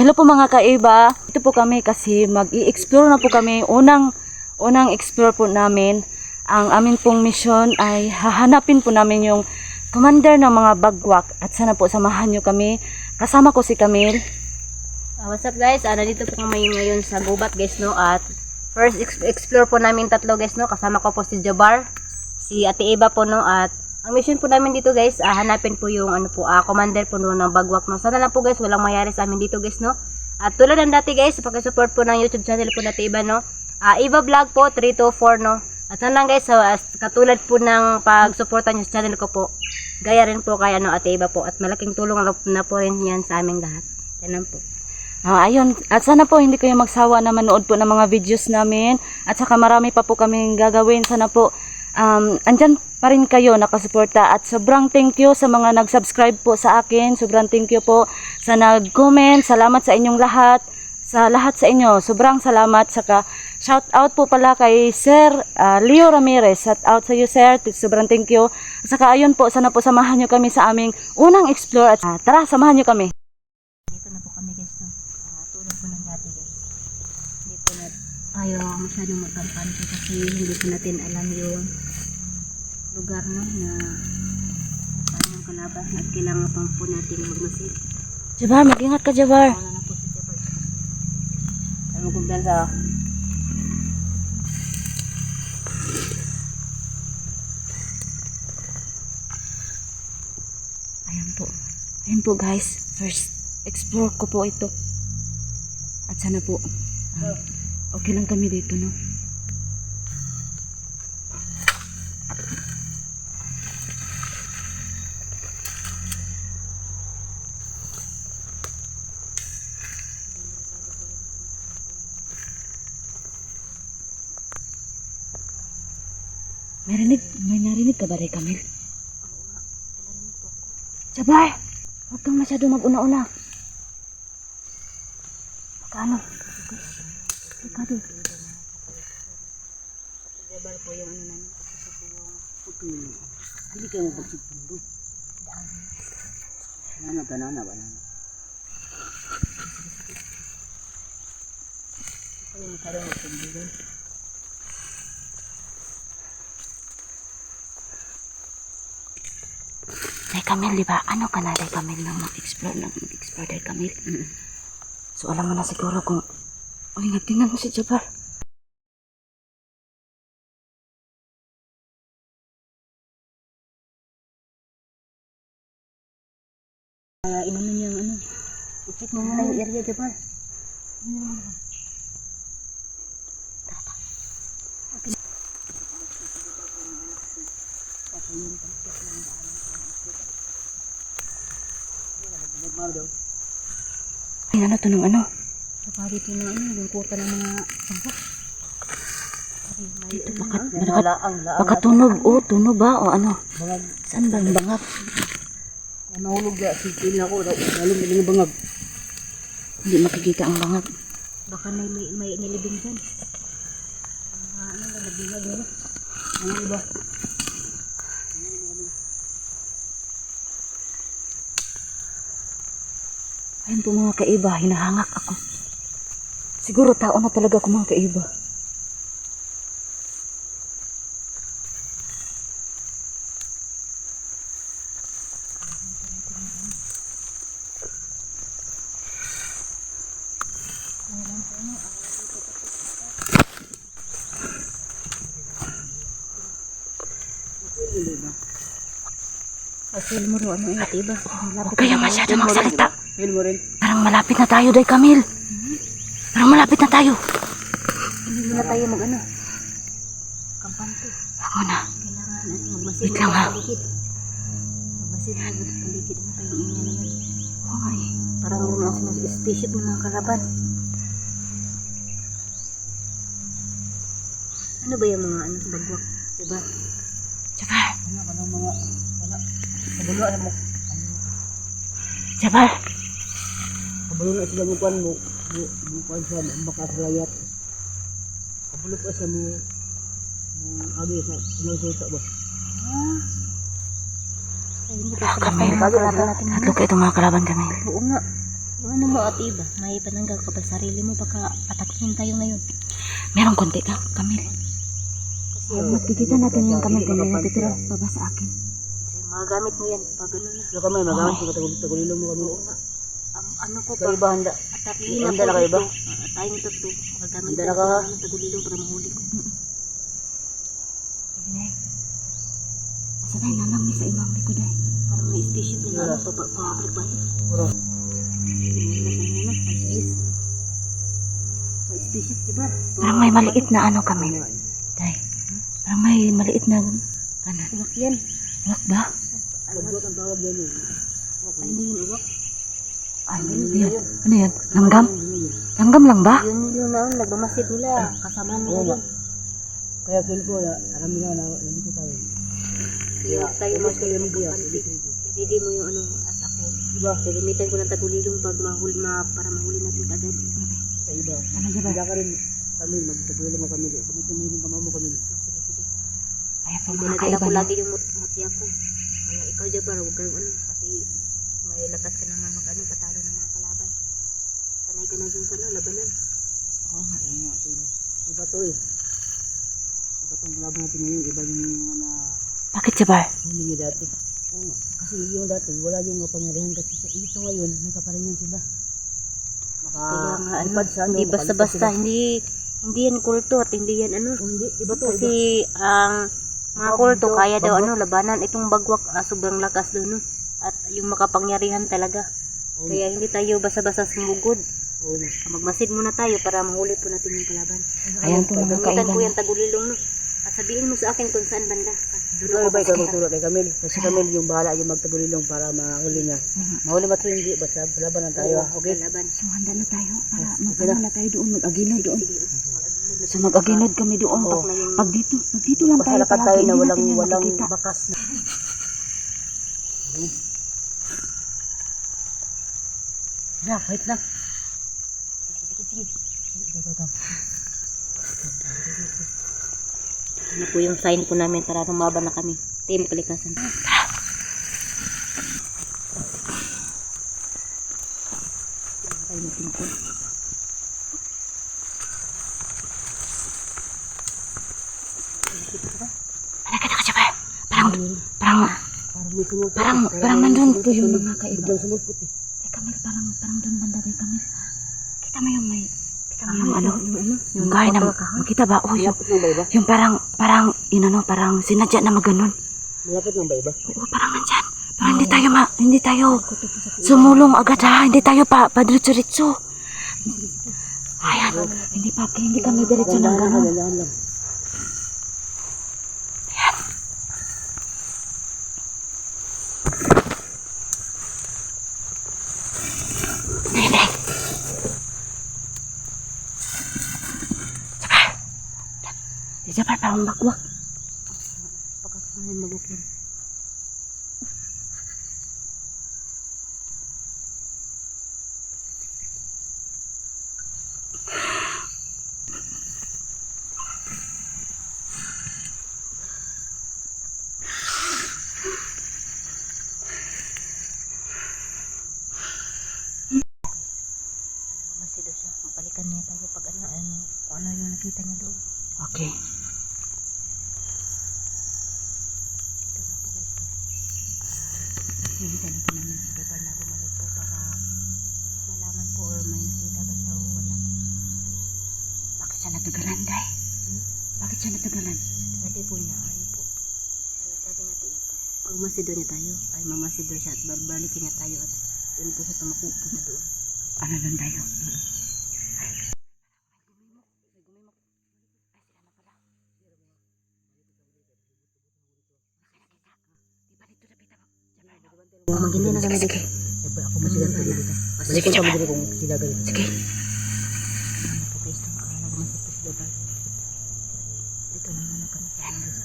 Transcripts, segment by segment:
hello po mga kaiba. Ito po kami kasi mag-i-explore na po kami. Unang unang explore po namin. Ang amin pong mission ay hahanapin po namin yung commander ng mga bagwak at sana po samahan nyo kami. Kasama ko si Camille. Ah, what's up guys? Ah, nandito po kami ngayon sa Gubat guys no at first ex- explore po namin tatlo guys no kasama ko po si Jabar, si Ate Eva po no at ang mission po namin dito guys ah, hanapin po yung ano po ah, commander po no ng bagwak no. Sana lang po guys walang mayari sa amin dito guys no. At tulad ng dati guys, paki-support po ng YouTube channel po na Ate Eva no. Ah, Eva Vlog po 324 no. At sana lang guys, as- katulad po ng pag-suporta niyo sa channel ko po, gaya rin po kay ano, Ate Eva po at malaking tulong na- po rin yan sa aming lahat. Yan po. Ah, ayun, at sana po hindi kayo magsawa na manood po ng mga videos namin at saka marami pa po kaming gagawin. Sana po um, andyan pa rin kayo nakasuporta at sobrang thank you sa mga nag-subscribe po sa akin. Sobrang thank you po sa nag-comment. Salamat sa inyong lahat. Sa lahat sa inyo, sobrang salamat. Saka shout out po pala kay Sir ah, Leo Ramirez. Shout out sa iyo Sir. Sobrang thank you. Saka ayun po, sana po samahan nyo kami sa aming unang explore. At, ah, tara, samahan nyo kami. Dito na po kami guys, no? Ah, tulad po ng dati guys. Dito ayaw masyadong magkampante kasi hindi po natin alam yung lugar no na saan yung kalaban at kailangan pa po natin magmasid. Jabar, mag-ingat ka Jabar. Wala na po si. Ano kung sa Ayan po. Ayan po guys. First explore ko po ito. At sana po ah, okay lang kami dito no. May rinig, may narinig ka ba rin, Camille? Sabay! Huwag kang masyado mag-una-una. Magkano? Magkano? Jabal po yung ano na no, kasi po yung Hindi kayo magsipundo. Banana, banana, banana. Ano yung masyadong magpumbugan. Day Camille, di ba? Ano ka na, Day Camille, nang mag-explore, nang mag-explore, Day Camille? So, alam mo na siguro kung... Uy, nagtingnan mo si Jabbar. I-check mo muna yung area Jabal. Ay, ano to ng ano? Saka dito na ano, yung kuta ng mga sangkot. Dito, baka, Yan, baka, laang, laang. baka tunog. Oh, tunog ba? O ano? Bangag. Saan ba ang bangak? Nahulog ya, sipil na ako. Lalo mo ng bangag. Hindi makikita ang bangak. Baka may, may, may nilibing dyan. Mga ano, nalabingag nila. Ano iba? Ayun po mga kaiba, hinahangak ako. Siguro tao na talaga ako mga kaiba. Ro, ano eh, diba? Huwag kayo masyado magsalita. Rin. Parang malapit na tayo, Day Camille. Parang malapit na tayo. Hindi muna tayo mag ano. Kampante. Ako na. Kailangan ano, magmasid Wait lang, ha. Magmasid na paligid. Ano pa yung ingay na. Parang yung mga sinas- spaceship ng mga kalaban. Ano ba yung mga ano, bagwak? Diba? Jabar, Ano ka ng mga... Wala. Kabulo na mo. Jabar. Kabulo na sila mo kuhan mo. Siya. Ang baka sa layat. Kabulo pa siya mo. Mo agi sa sinusuta ba? Ay, hindi ko Ah, sila kami. mga kalaban natin. Tatlo kayo itong mga kalaban kami. Oo nga. Ano mo ate iba? May pananggal ka pa sa sarili mo baka atakihin tayo ngayon. Meron konti ka, Kamil. Magkikita natin yung Kamil kung may natitira pa ba sa akin. Kasi mga gamit mo yan pag ano na. Pero kami, magamit ko tagul tagulilo mo kami. Ang ano ko Sa pa. iba, handa. Handa ako na kayo ba? dito. Ah, tayong tatlo. Magagamit Handa na ka? ng tagulilong para mahuli ko. Binay. Asa tayo nalang mi sa imang likod ay. Parang may spaceship na ano pa pa pabalik ba? Na na? Ang sis. May spaceship diba? Parang may maliit na ano Kamil. Day. Parang may maliit na ano. Uwak yan. Wak ba? Lagbot ang tawag yan eh. Ay, hindi yun uwak. Ano yan? Ano yan? Langgam? Langgam lang ba? Yun yun na nagbamasid nila. Kasama Oo nila yun. Kaya feel ko, na, alam nila na nandito tayo. Kaya tayo Mas kayo ng biya. Hindi mo yung ano at ako. Diba? Gagamitan ko ng tagulilong pag mahuli ma, para mahuli natin kagad. Sa iba. Ano dyan ba? Hindi ka rin kami, magtagulilo mo kami. Kami yung kamamo kami. Sige, sige. Ay, Hindi mga na ko na. lagi yung mut mutya ko. Kaya ikaw dyan para huwag kang ano. Kasi may lakas ka naman mag ano, patalo ng mga kalaban. Sanay ka na dyan sa ano, labanan. Oo nga. Oo nga, pero iba to eh. Iba tong kalaban natin ngayon, iba yung mga na Bakit Jabar? huli niya dati. Oo nga. Kasi yung dati, wala yung kapangyarihan kasi sa ito ngayon, may kaparingan sila. Maka, Kaya nga ano, ano, hindi makalipad basta-basta, hindi hindi yan kulto at hindi yan ano. Oh, hindi, iba to, Kasi iba. ang mga kulto kaya daw ano labanan itong bagwak ah, sobrang lakas daw no. At yung makapangyarihan talaga. Kaya hindi tayo basa-basa sumugod. Magmasid muna tayo para mahuli po natin yung kalaban. Ayan po mga na. yung tagulilong no. At sabihin mo sa akin kung saan banda. Doon Ikaw ako ba ikaw magturo kay Camille? Kasi Camille yung bahala yung magtagulilong para mahuli niya. Mahuli mo ito hindi, basta laban lang tayo. ah. Okay? Kalaban. So handa na tayo para Okay magkano na. tayo doon, mag-aginod doon. Sige. na So mag-aginod kami doon. Oo. Pag, dito, pag dito lang tayo palagi, tayo na walang, natin walang bakas na. Na, wait na. ano po yung sign po namin para lumaban na kami. Team Kalikasan. Tayo na tingkol. Nakita ka Jabar? Parang, parang, Parang parang, parang nandun po yung mga kaiba. Ay Kamil, parang, parang doon banda tayo Kamil. Kita mo yung may, kita mo yung ano, yung ano, gaya na, makita ba? Oh, yung, yung parang, parang, yun ano, parang sinadya na maganon. Malapit ng ba iba? Oo, parang nandyan. Parang hindi tayo ma, hindi tayo sumulong agad ha. Hindi tayo pa, padritso-ritso. Ayan, hindi pa, hindi kami diretso ng gano'n. Parang bakwak. Pagkakaroon magukin. Masido siya. Mabalikan niya tayo pag ano, ano, kung ano yung nakita niya doon. Okay. Ito na po guys. Hinihintay na po namin si Pepper na bumalik po para malaman po or may nakita ba siya o wala. Bakit siya natagalan, Day? Bakit siya natagalan? Sabi po niya, ay po. Ano sabi niya tayo? Pag masido niya tayo, ay mamasido siya at barbalikin niya tayo at doon po siya tumakupo na doon. Ano lang tayo? Magindi na kami dito. Eh, ako masigan pa dito. Balikan kami dito kung sila galit. Sige. Kami.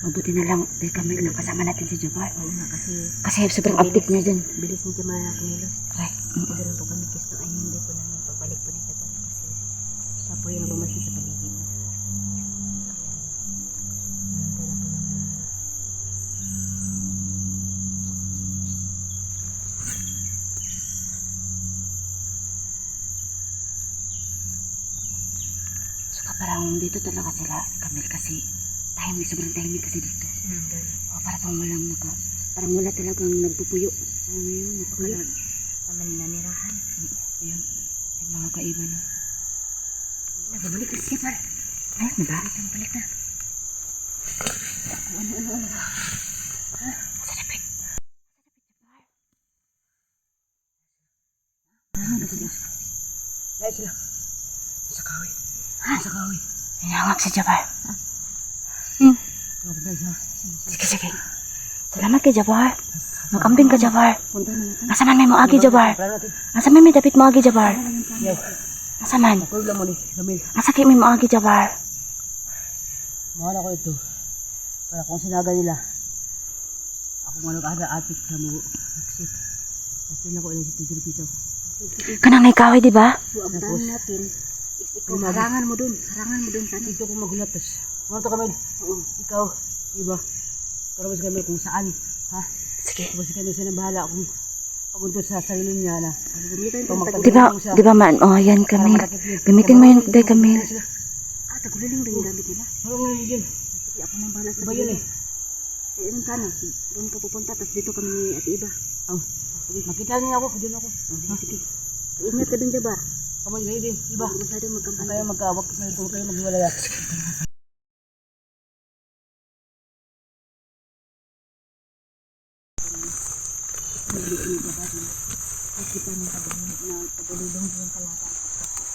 Mabuti na lang, Day Kamil, nakasama natin si Jabar. Oo nga kasi Kasi sobrang update niya dyan. bilis ni Jamal na kumilos. Right. Dito rin po parang dito talaga sila, Camille, kasi tahimik, sobrang tahimik kasi dito. O, para pang walang naka, parang wala talagang nagpupuyo. Ano yun, napakalag. Naman nanirahan. Ayan, yung mga kaiba na. Nagabalik na siya par. Ay, na ba? Ang balik na. Ano, ano, ano ba? Ha? Sa dapit. Ano ba sila? Dahil sila. Sa kahoy. Ha? Sa kahoy. Hinangak si dahil sa... Sige, sige. Salamat kay Jabbar. Magkambing ka, natin. Asa man may mo agi, natin. Asa man may dapit mo agi? Yes. Asa man? Mo. Asa kay may mo agi, Jabbar? Mahal ako ito. Para kung sinaga nila. Ako nga nag-ada-atik sa mga exit. Lang ko ilang si Tidro dito. Kanang ikaw, di ba? Natin. Ikaw, harangan mo dun. Harangan mo dun sana. Dito ko magulat. Tapos, ano to Kamil? Oo. Ikaw, iba. Pero mas Kamil kung saan. Ha? Sige. Tapos kami sa bahala kung pagunto sa sarili niya na. Di ba, di ba man? Oh, yan, Camille. Gamitin mo yun, day, Camille. Ah, taguliling rin yung gamit nila. Ano nga yun? Sige, ako nang bahala sa Iba yun eh. Eh, anong sana? Doon ka pupunta, tapos dito kami at iba. Oh. Makita niya ako, doon ako. Oh, sige, sige. Ingat ka dun, Jabar. Kamay kayo din, iba. Kung magkampanya. kayo magkawak, kayo kung kayo maghiwalaya.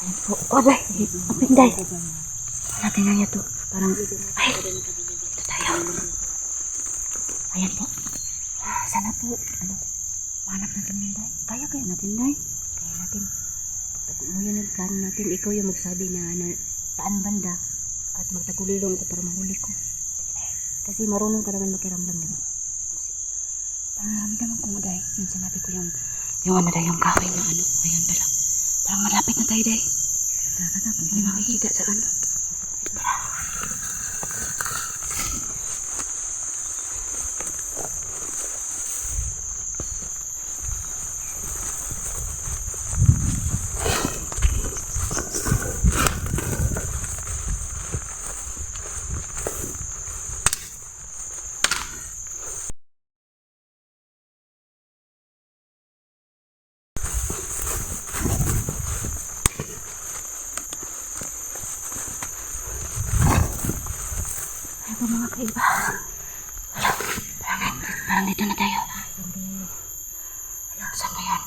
Ayan po. Oh, day. Apin, day. Natin nga niya to. Parang, ay, ito tayo. Ayan po. Ah, Sana po, ano, mahanap natin yun, day. Kaya kaya natin, day. Kaya natin, pagtago mo yun yung plano natin. Ikaw yung magsabi na, na saan banda at magtagulilong ko para mahuli ko. Kasi marunong ka naman makiramdam naman. Pangaramdaman ko nga, day. Yung sinabi ko yung, yung ano, day, yung kahoy na ano. Ayun pala. Parang malapit na tayo, day. Hindi makikita sa ano. Po mga kaiba. Wala. Parang, parang dito na tayo. Wala, saan ba yan?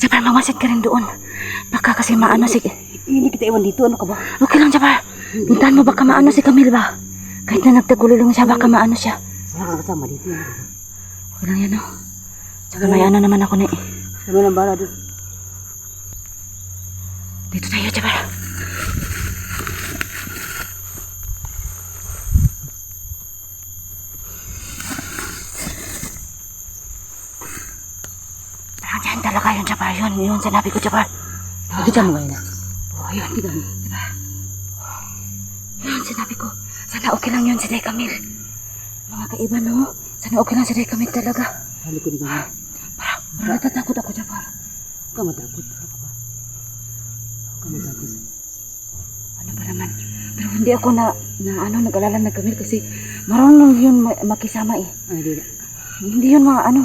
Jabal, mamasid ka rin doon. Baka kasi maano si... Hindi kita iwan dito, ano ka ba? Okay lang, Jabal. Puntahan mo baka maano si Camille ba? Kahit na nagtagululong siya, baka maano siya. Wala kang kasama dito. Okay lang yan, oh. Tsaka may ano naman ako ni... Kami lang bala doon. Dito tayo, Jabal. Parang dyan talaga yun, Jabal. Yun, yun, sinabi ko, Jabal. Kita mo ngayon na. Yun. Diba? Yun, sinabi ko. Sana okay lang yun si Day Camille. Mga kaiba, no? Sana okay lang si Day Camille talaga. Hali ko ni kami. Parang, parang natatakot ako, Jabal. Huwag ka matakot. Huwag ka matakot. Ano ba naman? Pero hindi ako na, na ano, nag-alala na Camille kasi marunong yun ma- makisama eh. Ay, di na. Hindi yun mga ano.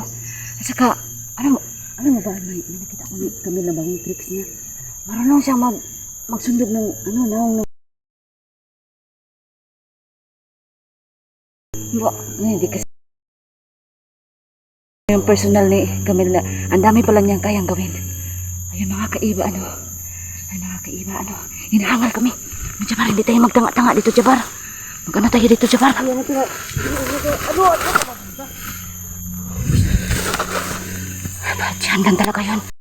At saka, ano, ano mo ba, may, may nakita ko ni Camille na bagong tricks niya. Marunong siya mag, magsundog ng, ano, naong, Ba, hindi kasi yung personal ni Camille ang dami pala niyang kayang gawin. Ayun mga kaiba, ano. Ay mga kaiba, ano. Hinahangal kami. Ano, Jabar, hindi tayo magtanga-tanga dito, Jabar. Mag-ano tayo dito, Jabar. Ano, ano, ano, ano, ano, Diyan, talaga yun.